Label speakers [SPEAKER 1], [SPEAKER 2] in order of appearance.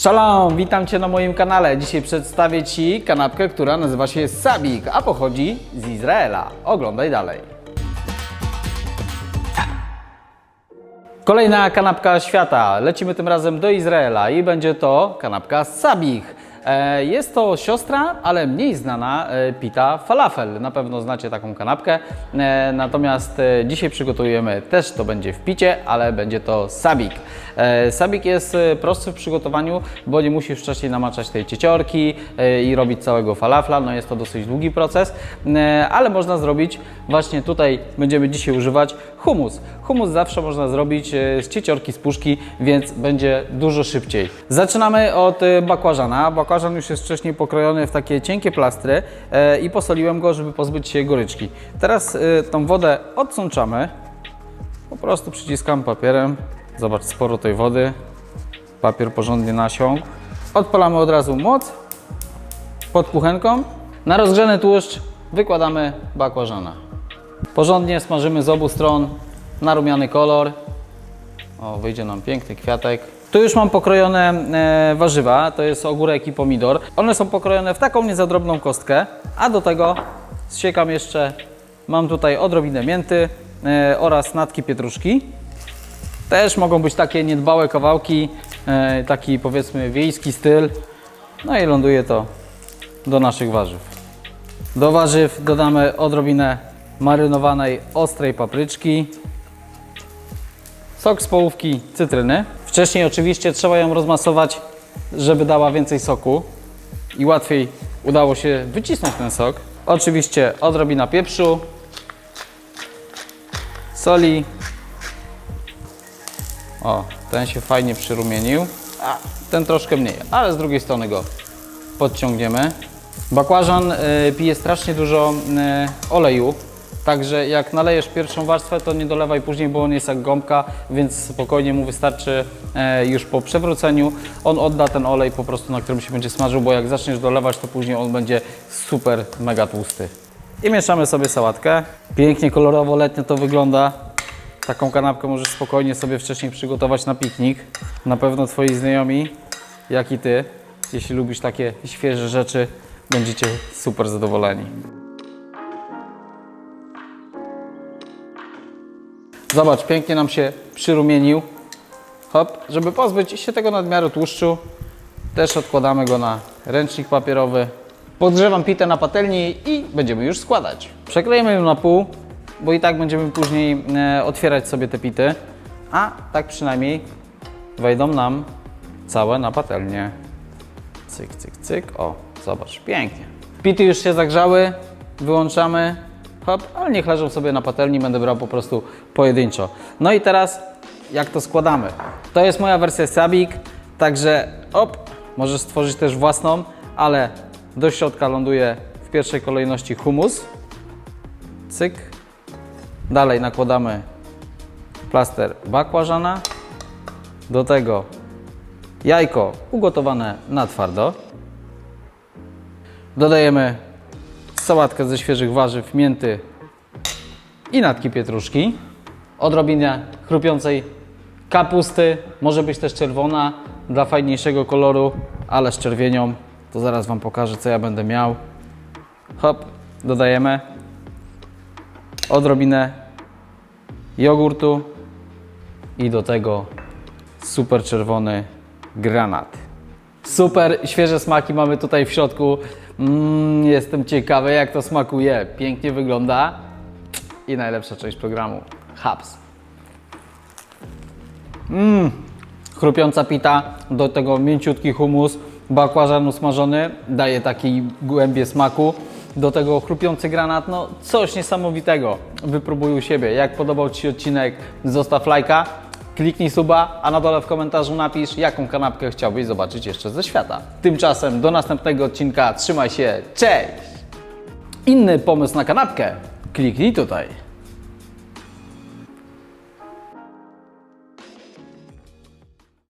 [SPEAKER 1] Shalom, witam Cię na moim kanale. Dzisiaj przedstawię Ci kanapkę, która nazywa się sabik, a pochodzi z Izraela. Oglądaj dalej. Kolejna kanapka świata. Lecimy tym razem do Izraela i będzie to kanapka sabich. E, Jest to siostra, ale mniej znana e, pita falafel. Na pewno znacie taką kanapkę. E, Natomiast dzisiaj przygotujemy też to będzie w picie, ale będzie to sabik. Sabik jest prostszy w przygotowaniu, bo nie musisz wcześniej namaczać tej cieciorki i robić całego falafla. No jest to dosyć długi proces, ale można zrobić właśnie tutaj będziemy dzisiaj używać humus. Humus zawsze można zrobić z cieciorki, z puszki, więc będzie dużo szybciej. Zaczynamy od bakłażana. Bakłażan już jest wcześniej pokrojony w takie cienkie plastry e, i posoliłem go, żeby pozbyć się goryczki. Teraz e, tą wodę odsączamy. Po prostu przyciskam papierem. Zobacz, sporo tej wody. Papier porządnie nasiągł. Odpalamy od razu moc pod kuchenką. Na rozgrzany tłuszcz wykładamy bakłażana. Porządnie smażymy z obu stron na rumiany kolor. O, wyjdzie nam piękny kwiatek. Tu już mam pokrojone e, warzywa, to jest ogórek i pomidor. One są pokrojone w taką niezadrobną kostkę, a do tego zsiekam jeszcze, mam tutaj odrobinę mięty e, oraz natki pietruszki. Też mogą być takie niedbałe kawałki, e, taki powiedzmy wiejski styl. No i ląduje to do naszych warzyw. Do warzyw dodamy odrobinę marynowanej ostrej papryczki, sok z połówki cytryny. Wcześniej oczywiście trzeba ją rozmasować, żeby dała więcej soku i łatwiej udało się wycisnąć ten sok. Oczywiście odrobina pieprzu, soli. O, ten się fajnie przyrumienił, a ten troszkę mniej, ale z drugiej strony go podciągniemy. Bakłażan y, pije strasznie dużo y, oleju, także jak nalejesz pierwszą warstwę, to nie dolewaj później, bo on jest jak gąbka, więc spokojnie mu wystarczy e, już po przewróceniu. On odda ten olej po prostu, na którym się będzie smażył, bo jak zaczniesz dolewać, to później on będzie super, mega tłusty. I mieszamy sobie sałatkę. Pięknie kolorowo letnio to wygląda. Taką kanapkę możesz spokojnie sobie wcześniej przygotować na piknik. Na pewno Twoi znajomi, jak i Ty, jeśli lubisz takie świeże rzeczy, będziecie super zadowoleni. Zobacz, pięknie nam się przyrumienił. Hop, żeby pozbyć się tego nadmiaru tłuszczu, też odkładamy go na ręcznik papierowy. Podgrzewam pitę na patelni i będziemy już składać. Przeklejemy ją na pół, bo i tak będziemy później e, otwierać sobie te pity, a tak przynajmniej wejdą nam całe na patelnię. Cyk, cyk, cyk. O, zobacz, pięknie. Pity już się zagrzały, wyłączamy. Hop, ale niech leżą sobie na patelni, będę brał po prostu pojedynczo. No i teraz jak to składamy? To jest moja wersja Sabik, także op, możesz stworzyć też własną, ale do środka ląduje w pierwszej kolejności humus. Cyk. Dalej nakładamy plaster bakłażana. Do tego jajko ugotowane na twardo. Dodajemy sałatkę ze świeżych warzyw, mięty i natki pietruszki. Odrobinę chrupiącej kapusty, może być też czerwona dla fajniejszego koloru, ale z czerwienią. To zaraz Wam pokażę, co ja będę miał. Hop, dodajemy odrobinę jogurtu i do tego super czerwony granat. Super świeże smaki mamy tutaj w środku. Mm, jestem ciekawy, jak to smakuje. Pięknie wygląda. I najlepsza część programu Hubs. Mmm, chrupiąca pita, do tego mięciutki humus, bakłażan usmażony, daje takiej głębie smaku. Do tego chrupiący granat, no coś niesamowitego. Wypróbuj u siebie. Jak podobał Ci się odcinek, zostaw lajka, kliknij suba, a na dole w komentarzu napisz, jaką kanapkę chciałbyś zobaczyć jeszcze ze świata. Tymczasem do następnego odcinka, trzymaj się, cześć! Inny pomysł na kanapkę? Kliknij tutaj.